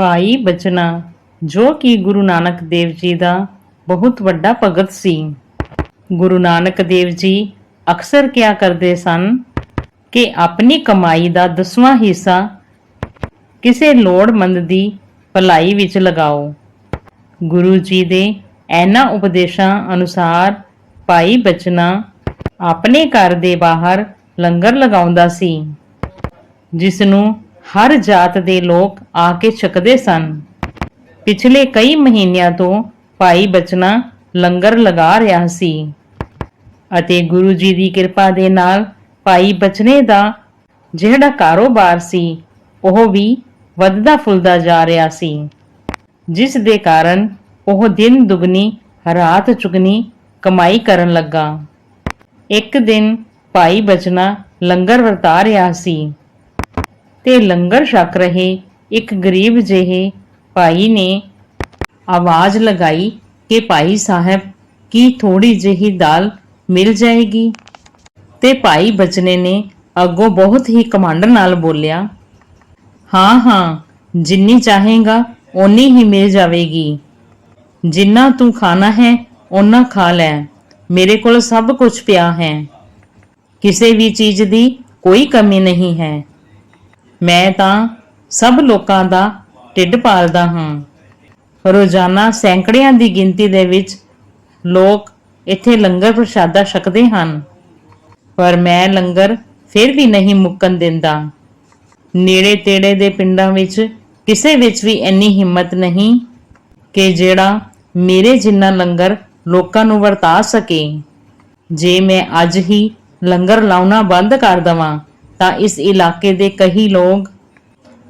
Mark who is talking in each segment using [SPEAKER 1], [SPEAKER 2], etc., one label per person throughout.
[SPEAKER 1] ਭਾਈ ਬਚਨਾ, ਜੋ ਕਿ ਗੁਰੂ ਨਾਨਕ ਦੇਵ ਜੀ ਦਾ ਬਹੁਤ ਵੱਡਾ ਭਗਤ ਸੀ। ਗੁਰੂ ਨਾਨਕ ਦੇਵ ਜੀ ਅਕਸਰ ਕਿਹਾ ਕਰਦੇ ਸਨ ਕਿ ਆਪਣੀ ਕਮਾਈ ਦਾ ਦਸਵਾਂ ਹਿੱਸਾ ਕਿਸੇ ਲੋੜਮੰਦ ਦੀ ਭਲਾਈ ਵਿੱਚ ਲਗਾਓ। ਗੁਰੂ ਜੀ ਦੇ ਇਹਨਾਂ ਉਪਦੇਸ਼ਾਂ ਅਨੁਸਾਰ ਭਾਈ ਬਚਨਾ ਆਪਣੇ ਘਰ ਦੇ ਬਾਹਰ ਲੰਗਰ ਲਗਾਉਂਦਾ ਸੀ, ਜਿਸ ਨੂੰ ਹਰ ਜਾਤ ਦੇ ਲੋਕ ਆ ਕੇ ਛਕਦੇ ਸਨ। ਪਿਛਲੇ ਕਈ ਮਹੀਨਿਆਂ ਤੋਂ ਭਾਈ ਬਚਨਾ ਲੰਗਰ ਲਗਾ ਰਿਹਾ ਸੀ ਅਤੇ ਗੁਰੂ ਜੀ ਦੀ ਕਿਰਪਾ ਦੇ ਨਾਲ ਭਾਈ ਬਚਨੇ ਦਾ ਜਿਹੜਾ ਕਾਰੋਬਾਰ ਸੀ, ਉਹ ਵੀ ਵੱਧਦਾ ਫੁੱਲਦਾ ਜਾ ਰਿਹਾ ਸੀ। ਜਿਸ ਦੇ ਕਾਰਨ ਉਹ ਦਿਨ ਦੁਗਣੀ, ਰਾਤ ਚੁਗਣੀ ਕਮਾਈ ਕਰਨ ਲੱਗਾ। ਇੱਕ ਦਿਨ ਭਾਈ ਬਚਨਾ ਲੰਗਰ ਵਰਤਾ ਰਿਹਾ ਸੀ। ਤੇ ਲੰਗਰ ਛਕ ਰਹੇ ਇੱਕ ਗਰੀਬ ਜਿਹੇ ਭਾਈ ਨੇ ਆਵਾਜ਼ ਲਗਾਈ ਕਿ ਭਾਈ ਸਾਹਿਬ, ਕੀ ਥੋੜੀ ਜਿਹੀ ਦਾਲ ਮਿਲ ਜਾਏਗੀ? ਤੇ ਭਾਈ ਬਚਨੇ ਨੇ ਅੱਗੋਂ ਬਹੁਤ ਹੀ ਕਮਾਂਡ ਨਾਲ ਬੋਲਿਆ, ਹਾਂ ਹਾਂ, ਜਿੰਨੀ ਚਾਹੇਗਾ, ਓਨੀ ਹੀ ਮਿਲ ਜਾਵੇਗੀ। ਜਿੰਨਾ ਤੂੰ ਖਾਣਾ ਹੈ, ਓਨਾ ਖਾ ਲੈ। ਮੇਰੇ ਕੋਲ ਸਭ ਕੁਝ ਪਿਆ ਹੈ। ਕਿਸੇ ਵੀ ਚੀਜ਼ ਦੀ ਕੋਈ ਕਮੀ ਨਹੀਂ ਹੈ। ਮੈਂ ਤਾਂ ਸਭ ਲੋਕਾਂ ਦਾ ਢਿੱਡ ਪਾਲਦਾ ਹਾਂ। ਰੋਜ਼ਾਨਾ ਸੈਂਕੜਿਆਂ ਦੀ ਗਿਣਤੀ ਦੇ ਵਿੱਚ ਲੋਕ ਇੱਥੇ ਲੰਗਰ ਪ੍ਰਸ਼ਾਦਾ ਛਕਦੇ ਹਨ। ਪਰ ਮੈਂ ਲੰਗਰ ਫਿਰ ਵੀ ਨਹੀਂ ਮੁੱਕਣ ਦਿੰਦਾ। ਨੇੜੇ ਤੇੜੇ ਦੇ ਪਿੰਡਾਂ ਵਿੱਚ ਕਿਸੇ ਵਿੱਚ ਵੀ ਇੰਨੀ ਹਿੰਮਤ ਨਹੀਂ ਕਿ ਜਿਹੜਾ ਮੇਰੇ ਜਿੰਨਾ ਲੰਗਰ ਲੋਕਾਂ ਨੂੰ ਵਰਤਾ ਸਕੇ। ਜੇ ਮੈਂ ਅੱਜ ਹੀ ਲੰਗਰ ਲਾਉਣਾ ਬੰਦ ਕਰ ਦਵਾਂ ਤਾਂ ਇਸ ਇਲਾਕੇ ਦੇ ਕਈ ਲੋਕ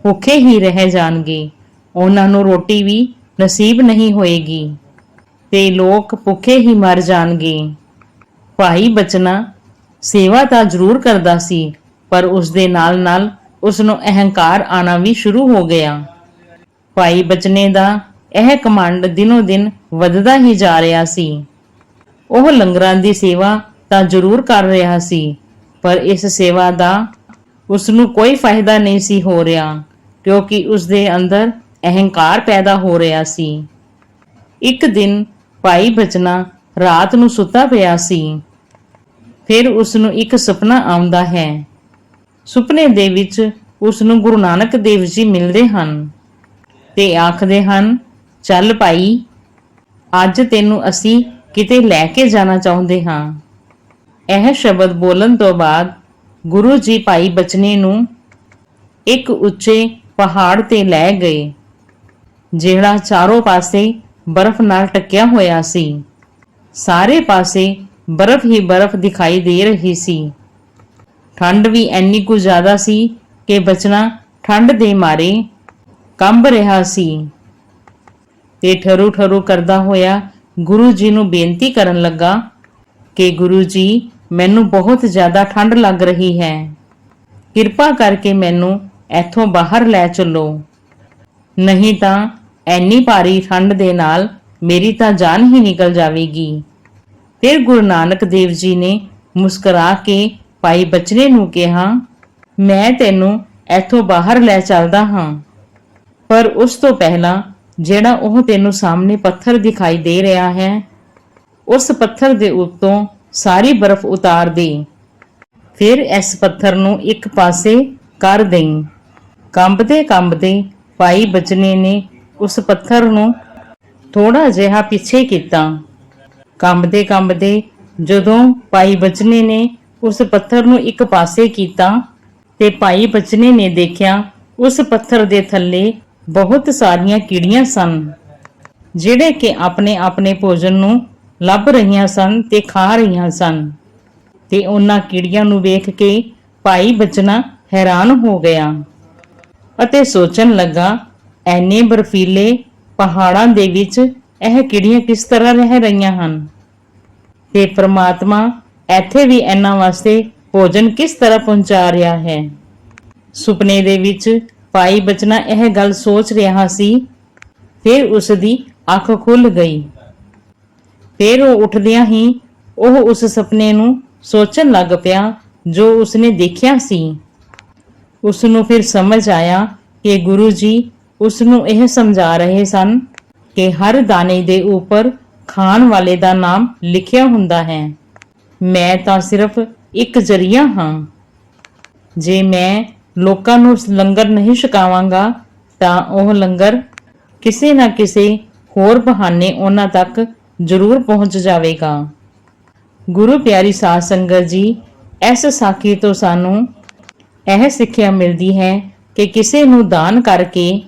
[SPEAKER 1] ਭੁੱਖੇ ਹੀ ਰਹਿ ਜਾਣਗੇ। ਉਹਨਾਂ ਨੂੰ ਰੋਟੀ ਵੀ ਨਸੀਬ ਨਹੀਂ ਹੋਏਗੀ। ਤੇ ਲੋਕ ਭੁੱਖੇ ਹੀ ਮਰ ਜਾਣਗੇ। ਭਾਈ ਬਚਨਾ ਸੇਵਾ ਤਾਂ ਜ਼ਰੂਰ ਕਰਦਾ ਸੀ, ਪਰ ਉਸ ਦੇ ਨਾਲ-ਨਾਲ ਉਸ ਨੂੰ ਅਹੰਕਾਰ ਆਣਾ ਵੀ ਸ਼ੁਰੂ ਹੋ ਗਿਆ। ਭਾਈ ਬਚਨੇ ਦਾ ਇਹ ਕਮਾਂਡ ਦਿਨੋ ਦਿਨ ਵੱਧਦਾ ਹੀ ਜਾ ਰਿਹਾ ਸੀ। ਉਹ ਲੰਗਰਾਂ ਦੀ ਸੇਵਾ ਤਾਂ ਜ਼ਰੂਰ ਕਰ ਰਿਹਾ ਸੀ, ਪਰ ਇਸ ਸੇਵਾ ਦਾ ਉਸ ਨੂੰ ਕੋਈ ਫਾਇਦਾ ਨਹੀਂ ਸੀ ਹੋ ਰਿਹਾ, ਕਿਉਂਕਿ ਉਸ ਦੇ ਅੰਦਰ ਅਹੰਕਾਰ ਪੈਦਾ ਹੋ ਰਿਹਾ ਸੀ। ਇੱਕ ਦਿਨ ਭਾਈ ਬਚਨਾ ਰਾਤ ਨੂੰ ਸੁੱਤਾ ਪਿਆ ਸੀ। ਫਿਰ ਉਸ ਨੂੰ ਇੱਕ ਸੁਪਨਾ ਆਉਂਦਾ ਹੈ। ਸੁਪਨੇ ਦੇ ਵਿੱਚ ਉਸ ਨੂੰ ਗੁਰੂ ਨਾਨਕ ਦੇਵ ਜੀ ਮਿਲਦੇ ਹਨ ਤੇ ਆਖਦੇ ਹਨ, ਚੱਲ ਭਾਈ, ਅੱਜ ਤੈਨੂੰ ਅਸੀਂ ਕਿਤੇ ਲੈ ਕੇ ਜਾਣਾ ਚਾਹੁੰਦੇ ਹਾਂ। ਇਹ ਸ਼ਬਦ ਬੋਲਣ ਤੋਂ ਬਾਅਦ ਗੁਰੂ ਜੀ ਭਾਈ ਬਚਨੇ ਨੂੰ ਇੱਕ ਉੱਚੇ ਪਹਾੜ ਤੇ ਲੈ ਗਏ, ਜਿਹੜਾ ਚਾਰੋਂ ਪਾਸੇ ਬਰਫ਼ ਨਾਲ ਟਕਿਆ ਹੋਇਆ ਸੀ। ਸਾਰੇ ਪਾਸੇ ਬਰਫ਼ ਹੀ ਬਰਫ਼ ਦਿਖਾਈ ਦੇ ਰਹੀ ਸੀ। ਠੰਡ ਵੀ ਇੰਨੀ ਕੁ ਜ਼ਿਆਦਾ ਸੀ ਕਿ ਬਚਨਾ ਠੰਡ ਦੇ ਮਾਰੇ ਕੰਬ ਰਿਹਾ ਸੀ। ਤੇ ਠਰੂ ਠਰੂ ਕਰਦਾ ਹੋਇਆ ਗੁਰੂ ਜੀ ਨੂੰ ਬੇਨਤੀ ਕਰਨ ਲੱਗਾ ਕਿ ਗੁਰੂ ਜੀ ਮੈਨੂੰ ਬਹੁਤ ਜ਼ਿਆਦਾ ਠੰਡ ਲੱਗ ਰਹੀ ਹੈ। ਕਿਰਪਾ ਕਰਕੇ ਮੈਨੂੰ ਇੱਥੋਂ ਬਾਹਰ ਲੈ ਚੱਲੋ। ਨਹੀਂ ਤਾਂ ਐਨੀ ਭਾਰੀ ਠੰਡ ਦੇ ਨਾਲ ਮੇਰੀ ਤਾਂ ਜਾਨ ਹੀ ਨਿਕਲ ਜਾਵੇਗੀ। ਫਿਰ ਗੁਰੂ ਨਾਨਕ ਦੇਵ ਜੀ ਨੇ ਮੁਸਕਰਾ ਕੇ ਭਾਈ ਬਚਨੇ ਨੂੰ ਕਿਹਾ, ਮੈਂ ਤੈਨੂੰ ਇੱਥੋਂ ਬਾਹਰ ਲੈ ਚੱਲਦਾ ਹਾਂ। ਪਰ ਉਸ ਤੋਂ ਪਹਿਲਾਂ ਜਿਹੜਾ ਉਹ ਤੈਨੂੰ ਸਾਹਮਣੇ ਪੱਥਰ ਦਿਖਾਈ ਦੇ ਰਿਹਾ ਹੈ, ਉਸ ਪੱਥਰ ਦੇ ਉੱਤੋਂ ਸਾਰੀ ਬਰਫ਼ ਉਤਾਰ ਦੇ ਫਿਰ ਇਸ ਪੱਥਰ ਨੂੰ ਇੱਕ ਪਾਸੇ ਕਰ ਦੇਈਂ। ਕੰਬਦੇ ਕੰਬਦੇ ਭਾਈ ਬਚਨੇ ਨੇ ਉਸ ਪੱਥਰ ਨੂੰ ਥੋੜਾ ਜਿਹਾ ਪਿੱਛੇ ਕੀਤਾ। ਕੰਬਦੇ ਕੰਬਦੇ ਜਦੋਂ ਭਾਈ ਬਚਨੇ ਨੇ ਉਸ ਪੱਥਰ ਨੂੰ ਇੱਕ ਪਾਸੇ ਕੀਤਾ ਤੇ ਭਾਈ ਬਚਨੇ ਨੇ ਦੇਖਿਆ ਉਸ ਪੱਥਰ ਦੇ ਥੱਲੇ ਬਹੁਤ ਸਾਰੀਆਂ ਕੀੜੀਆਂ ਸਨ, ਜਿਹੜੇ ਕਿ ਆਪਣੇ ਆਪਣੇ ਭੋਜਨ ਨੂੰ ਲੱਭ ਰਹੀਆਂ ਸਨ ਤੇ ਖਾ ਰਹੀਆਂ ਸਨ। ਤੇ ਉਹਨਾਂ ਕੀੜੀਆਂ ਨੂੰ ਵੇਖ ਕੇ ਭਾਈ ਬਚਨਾ ਹੈਰਾਨ ਹੋ ਗਿਆ ਅਤੇ ਸੋਚਣ ਲੱਗਾ, ਐਨੇ ਬਰਫੀਲੇ ਪਹਾੜਾਂ ਦੇ ਵਿੱਚ ਇਹ ਕੀੜੀਆਂ ਕਿਸ ਤਰ੍ਹਾਂ ਰਹਿ ਰਹੀਆਂ ਹਨ? ਤੇ ਪ੍ਰਮਾਤਮਾ ਇੱਥੇ ਵੀ ਇਹਨਾਂ ਵਾਸਤੇ ਭੋਜਨ ਕਿਸ ਤਰ੍ਹਾਂ ਪਹੁੰਚਾ ਰਿਹਾ ਹੈ? ਸੁਪਨੇ ਦੇ ਵਿੱਚ ਭਾਈ ਬਚਨਾ ਇਹ ਗੱਲ ਸੋਚ ਰਿਹਾ ਸੀ। ਫਿਰ ਉਸ ਦੀ ਅੱਖ ਖੁੱਲ ਗਈ। ਫਿਰ ਉਹ ਉੱਠਦਿਆਂ ਹੀ ਉਹ ਉਸ ਸੁਪਨੇ ਨੂੰ ਸੋਚਣ ਲੱਗ ਪਿਆ ਜੋ ਉਸਨੇ ਦੇਖਿਆ ਸੀ। ਉਸ ਨੂੰ ਫਿਰ ਸਮਝ ਆਇਆ ਕਿ ਗੁਰੂ ਜੀ ਉਸ ਨੂੰ ਇਹ ਸਮਝਾ ਰਹੇ ਸਨ ਕਿ ਹਰ ਦਾਣੇ ਦੇ ਉੱਪਰ ਖਾਣ ਵਾਲੇ ਦਾ ਨਾਮ ਲਿਖਿਆ ਹੁੰਦਾ ਹੈ। ਮੈਂ ਤਾਂ ਸਿਰਫ ਇੱਕ ਜ਼ਰੀਆ ਹਾਂ। ਜੇ ਮੈਂ ਲੋਕਾਂ ਨੂੰ ਲੰਗਰ ਨਹੀਂ ਛਕਾਵਾਂਗਾ, ਤਾਂ ਉਹ ਲੰਗਰ ਕਿਸੇ ਨਾ ਕਿਸੇ ਹੋਰ ਬਹਾਨੇ ਉਹਨਾਂ ਤੱਕ ਜ਼ਰੂਰ ਪਹੁੰਚ ਜਾਵੇਗਾ। ਗੁਰੂ ਪਿਆਰੀ ਸਾਧ ਸੰਗਤ ਜੀ, ਇਸ ਸਾਖੀ ਤੋਂ ਸਾਨੂੰ ਇਹ ਸਿੱਖਿਆ ਮਿਲਦੀ ਹੈ ਕਿ ਕਿਸੇ ਨੂੰ ਦਾਨ ਕਰਕੇ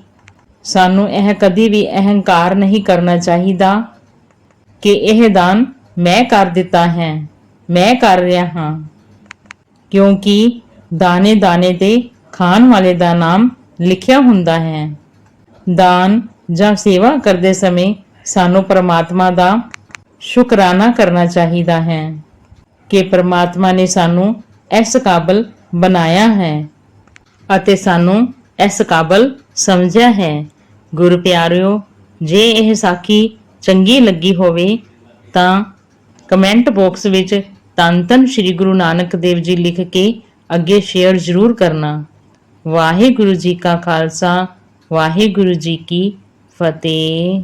[SPEAKER 1] ਸਾਨੂੰ ਇਹ ਕਦੀ ਵੀ ਅਹੰਕਾਰ ਨਹੀਂ ਕਰਨਾ ਚਾਹੀਦਾ ਕਿ ਇਹ ਦਾਨ ਮੈਂ ਕਰ ਦਿੱਤਾ ਹੈ, ਮੈਂ ਕਰ ਰਿਹਾ ਹਾਂ। ਕਿਉਂਕਿ ਦਾਣੇ ਦਾਣੇ ਤੇ ਖਾਣ ਵਾਲੇ ਦਾ ਨਾਮ ਲਿਖਿਆ ਹੁੰਦਾ ਹੈ। ਦਾਨ ਜਾਂ ਸੇਵਾ ਕਰਦੇ ਸਮੇਂ ਸਾਨੂੰ ਪਰਮਾਤਮਾ ਦਾ ਸ਼ੁਕਰਾਨਾ ਕਰਨਾ ਚਾਹੀਦਾ ਹੈ ਕਿ ਪਰਮਾਤਮਾ ਨੇ ਸਾਨੂੰ ਇਸ ਕਾਬਲ ਬਣਾਇਆ ਹੈ ਅਤੇ ਸਾਨੂੰ ਇਸ ਕਾਬਲ ਸਮਝਿਆ ਹੈ। ਗੁਰੂ ਪਿਆਰਿਓ ਜੇ ਇਹ ਸਾਖੀ ਚੰਗੀ ਲੱਗੀ ਹੋਵੇ ਤਾਂ ਕਮੈਂਟ ਬਾਕਸ ਵਿੱਚ ਧੰਨ ਧੰਨ ਸ੍ਰੀ ਗੁਰੂ ਨਾਨਕ ਦੇਵ ਜੀ ਲਿਖ ਕੇ ਅੱਗੇ ਸ਼ੇਅਰ ਜ਼ਰੂਰ ਕਰਨਾ। ਵਾਹਿਗੁਰੂ ਜੀ ਕਾ ਖਾਲਸਾ, ਵਾਹਿਗੁਰੂ ਜੀ ਕੀ ਫਤਿਹ।